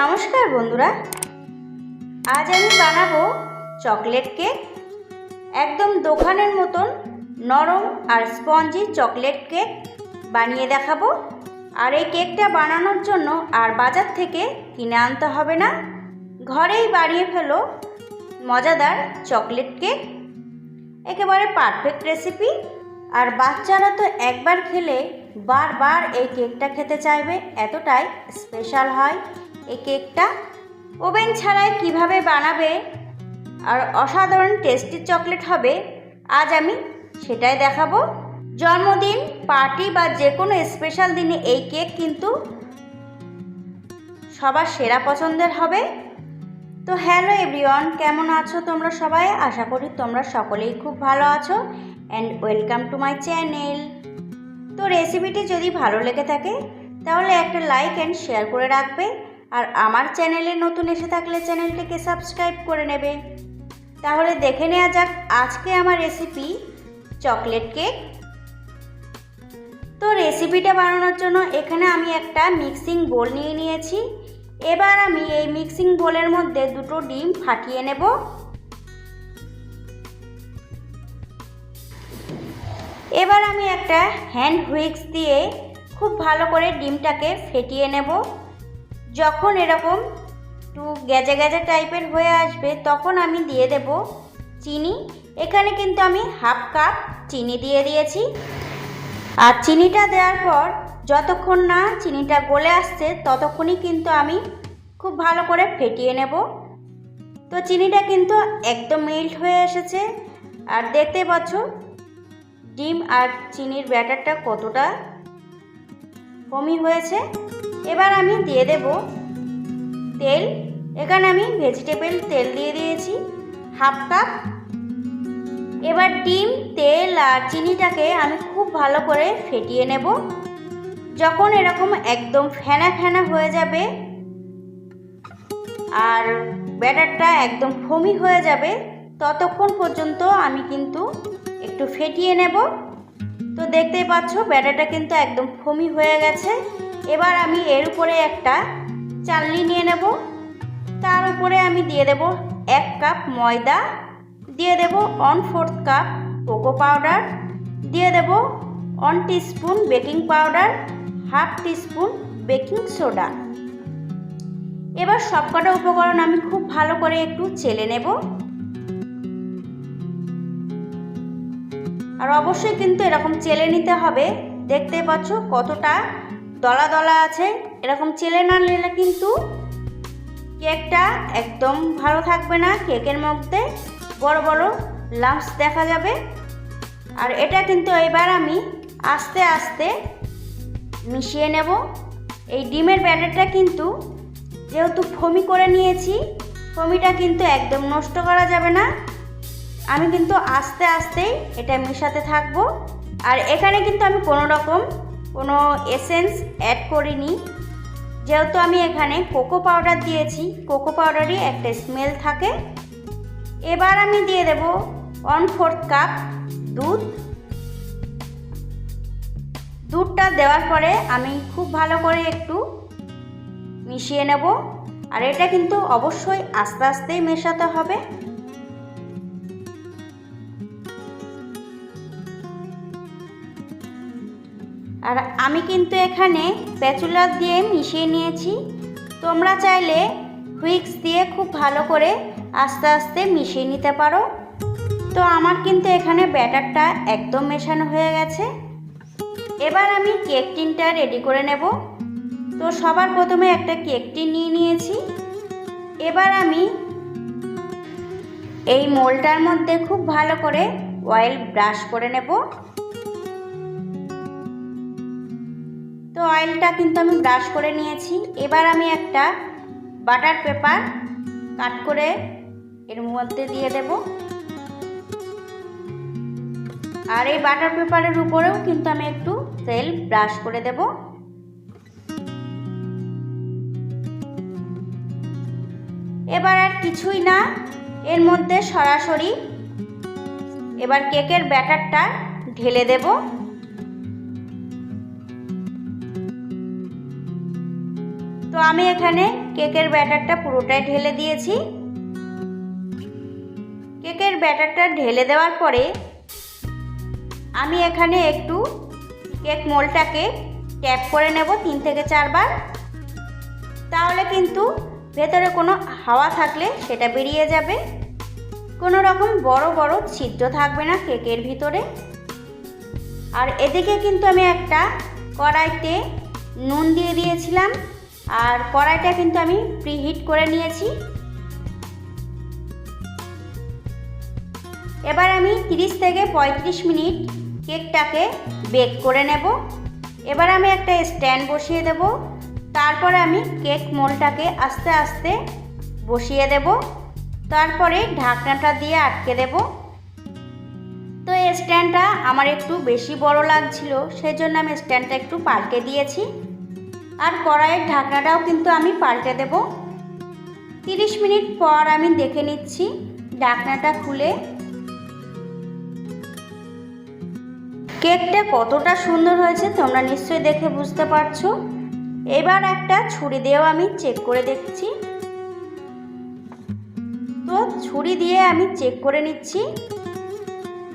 নমস্কার বন্ধুরা। আজ আমি বানাবো চকলেট কেক। একদম দোকানের মতন নরম আর স্পঞ্জি চকলেট কেক বানিয়ে দেখাবো। আর এই কেকটা বানানোর জন্য আর বাজার থেকে কিনে আনতে হবে না। ঘরেই বানিয়ে ফেলো মজাদার চকলেট কেক। একেবারে পারফেক্ট রেসিপি। আর বাচ্চারা তো একবার খেলে বারবার এই কেকটা খেতে চাইবে, এতটাই স্পেশাল হয়। এই কেকটা ওভেন ছাড়াই কীভাবে বানাবে আর অসাধারণ টেস্টি চকলেট হবে, আজ আমি সেটাই দেখাবো। জন্মদিন, পার্টি বা যে কোনো স্পেশাল দিনে এই কেক কিন্তু সবার সেরা পছন্দের হবে। তো হ্যালো এভরিওয়ান, কেমন আছো তোমরা সবাই? আশা করি তোমরা সকলেই খুব ভালো আছো and welcome to my channel তো রেসিপিটি যদি ভালো লেগে থাকে, তাহলে একটা লাইক অ্যান্ড শেয়ার করে রাখবে। আর আমার চ্যানেলে নতুন এসে থাকলে চ্যানেলটিকে সাবস্ক্রাইব করে নেবে। তাহলে দেখে নেওয়া যাক আজকে আমার রেসিপি চকলেট কেক তো রেসিপিটা বানানোর জন্য এখানে আমি একটা মিক্সিং বোল নিয়ে নিয়েছি। এবার আমি এই মিক্সিং বোলের মধ্যে দুটো ডিম ফাটিয়ে নেব। এবার আমি একটা হ্যান্ড হুইক্স দিয়ে খুব ভালো করে ডিমটাকে ফেটিয়ে নেব। যখন এরকম একটু গেজে গেজে টাইপের হয়ে আসবে, তখন আমি দিয়ে দেব চিনি। এখানে কিন্তু আমি হাফ কাপ চিনি দিয়ে দিয়েছি। আর চিনিটা দেওয়ার পর যতক্ষণ না চিনিটা গলে আসছে, ততক্ষণই কিন্তু আমি খুব ভালো করে ফেটিয়ে নেব। তো চিনিটা কিন্তু একদম মেল্ট হয়ে এসেছে। আর দেখতে পাচ্ছ, ডিম আর চিনির ব্যাটারটা কতটা কমই হয়েছে। এবার আমি দিয়ে দেব তেল। এখানে আমি ভেজিটেবল তেল দিয়ে দিয়েছি হাফ কাপ এবার ডিম, তেল আর চিনিটাকে আমি খুব ভালো করে ফেটিয়ে নেব। যখন এরকম একদম ফেনা ফেনা হয়ে যাবে আর ব্যাটারটা একদম ফমি হয়ে যাবে, ততক্ষণ পর্যন্ত আমি কিন্তু একটু ফেটিয়ে নেব। তো দেখতেই পাচ্ছ, ব্যাটারটা কিন্তু একদম ফমি হয়ে গেছে। এবার আমি এর উপরে একটা চালনি নিয়ে নেব। তার উপরে আমি দিয়ে দেব এক কাপ ময়দা, দিয়ে দেব one fourth cup cocoa powder দিয়ে দেব one teaspoon baking powder half teaspoon baking soda এবার সবকটা উপকরণ আমি খুব ভালো করে একটু চেলে নেব। আর অবশ্যই কিন্তু এরকম চেলে নিতে হবে। দেখতে পাচ্ছ কতটা দলা দলা আছে, এরকম চেলে না নিলে কিন্তু কেকটা একদম ভালো থাকবে না, কেকের মধ্যে বড় বড় লাম্পস দেখা যাবে। আর এটা কিন্তু এবার আমি আস্তে আস্তে মিশিয়ে নেব। এই ডিমের ব্যাটারটা কিন্তু যেহেতু ফমি করে নিয়েছি, ফমিটা কিন্তু একদম নষ্ট করা যাবে না। আমি কিন্তু আস্তে আস্তেই এটা মেশাতে থাকব। আর এখানে কিন্তু আমি কোনো রকম কোনো এসেন্স অ্যাড করিনি। যেহেতু আমি এখানে কোকো পাউডার দিয়েছি কোকো পাউডারই একটা স্মেল থাকে। এবার আমি দিয়ে দেব ওয়ান ফোর্থ কাপ দুধ। দুধটা দেওয়ার পরে আমি খুব ভালো করে একটু মিশিয়ে নেব। আর এটা কিন্তু অবশ্যই আস্তে আস্তেই মেশাতে হবে। আর আমি কিন্তু এখানে প্যাচুলার দিয়ে মিশিয়ে নিয়েছি। তোমরা চাইলে হুইক্স দিয়ে খুব ভালো করে আস্তে আস্তে মিশিয়ে নিতে পারো। তো আমার কিন্তু এখানে ব্যাটারটা একদম মেশানো হয়ে গেছে। এবার আমি কেক টিনটা রেডি করে নেব। তো সবার প্রথমে একটা কেক টিন নিয়ে নিয়েছি। এবার আমি এই মোলটার মধ্যে খুব ভালো করে অয়েল ব্রাশ করে নেব। তো অয়েলটা কিন্তু আমি ব্রাশ করে নিয়েছি। এবার আমি একটা বাটার পেপার কাট করে এর মধ্যে দিয়ে দেব। আর এই বাটার পেপারের উপরেও কিন্তু আমি একটু তেল ব্রাশ করে দেব। এবার আর কিছুই না, এর মধ্যে সরাসরি এবার কেকের ব্যাটারটা ঢেলে দেবো। তো আমি এখানে কেকের ব্যাটারটা পুরোটাই ঢেলে দিয়েছি। কেকের ব্যাটারটা ঢেলে দেওয়ার পরে আমি এখানে একটু কেক মোলটাকে ট্যাপ করে নেব তিন থেকে চারবার। তাহলে কিন্তু ভেতরে কোনো হাওয়া থাকলে সেটা বেরিয়ে যাবে। কোনো রকম বড় বড় ছিদ্র থাকবে না কেকের ভিতরে। আর এদিকে কিন্তু আমি একটা কড়াইতে নুন দিয়ে দিয়েছিলাম। আর কড়াইটা কিন্তু আমি প্রিহিট করে নিয়েছি। এবার আমি 30 থেকে পঁয়ত্রিশ মিনিট কেকটাকে বেক করে নেব। এবার আমি একটা স্ট্যান্ড বসিয়ে দেব। তারপরে আমি কেক মোলটাকে আস্তে আস্তে বসিয়ে দেব। তারপরে ঢাকনাটা দিয়ে আটকে দেব। তো এই স্ট্যান্ডটা আমার একটু বেশি বড় লাগছিল সেই জন্য আমি স্ট্যান্ডটা একটু পাল্টে দিয়েছি। আর কড়াইয়ের ঢাকনাটাও কিন্তু আমি পাল্টে দেব। তিরিশ মিনিট পর আমি দেখে নিচ্ছি ঢাকনাটা খুলে কেকটা কতটা সুন্দর হয়েছে তোমরা নিশ্চয়ই দেখে বুঝতে পারছ। এবার একটা ছুরি দিয়েও আমি চেক করে দেখছি। তো ছুরি দিয়ে আমি চেক করে নিচ্ছি।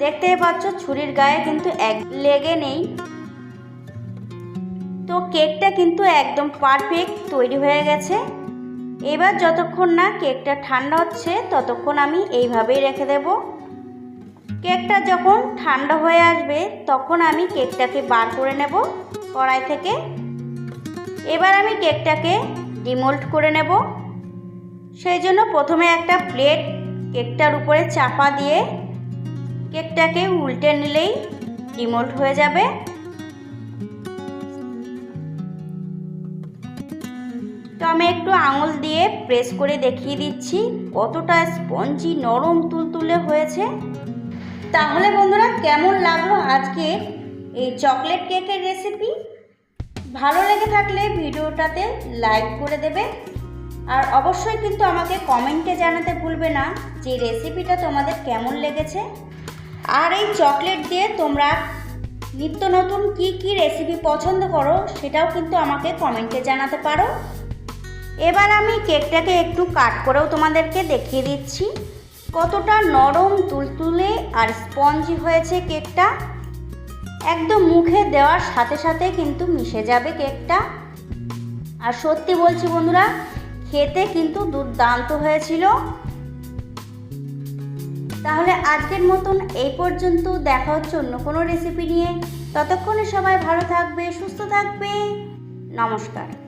দেখতে পাচ্ছ ছুরির গায়ে কিন্তু এক লেগে নেই। তো কেকটা কিন্তু একদম পারফেক্ট তৈরি হয়ে গেছে। এবার যতক্ষণ না কেকটা ঠান্ডা হচ্ছে, ততক্ষণ আমি এইভাবেই রেখে দেব। কেকটা যখন ঠান্ডা হয়ে আসবে, তখন আমি কেকটাকে বার করে নেব কড়াই থেকে। এবার আমি কেকটাকে ডিমোল্ড করে নেব। সেই জন্য প্রথমে একটা প্লেট কেকটার উপরে চাপা দিয়ে কেকটাকে উল্টে নিলেই ডিমোল্ড হয়ে যাবে। আমি একটু আঙুল দিয়ে প্রেস করে দেখিয়ে দিচ্ছি, কতটা স্পঞ্জি নরম, তুলতুলে হয়েছে। তাহলে বন্ধুরা, কেমন লাগল আজকে এই চকলেট কেকের রেসিপি ভালো লেগে থাকলে ভিডিওটাতে লাইক করে দেবে। আর অবশ্যই কিন্তু আমাকে কমেন্টে জানাতে ভুলবে না যে রেসিপিটা তোমাদের কেমন লেগেছে। আর এই চকলেট দিয়ে তোমরা নিত্য নতুন কি কি রেসিপি পছন্দ করো, সেটাও কিন্তু আমাকে কমেন্টে জানাতে পারো। এবার আমি কেকটাকে একটু কাট করেও তোমাদেরকে দেখিয়ে দিচ্ছি। কতটা নরম, তুলতুলে আর স্পঞ্জি হয়েছে কেকটা। একদম মুখে দেওয়ার সাথে সাথে কিন্তু মিশে যাবে কেকটা। আর সত্যি বলছি বন্ধুরা, খেতে কিন্তু দুর্দান্ত হয়েছিল। তাহলে আজকের মতন এই পর্যন্ত দেখা হচ্ছে অন্য কোনো রেসিপি নিয়ে। ততক্ষণে সবাই ভালো থাকবে, সুস্থ থাকবে। নমস্কার।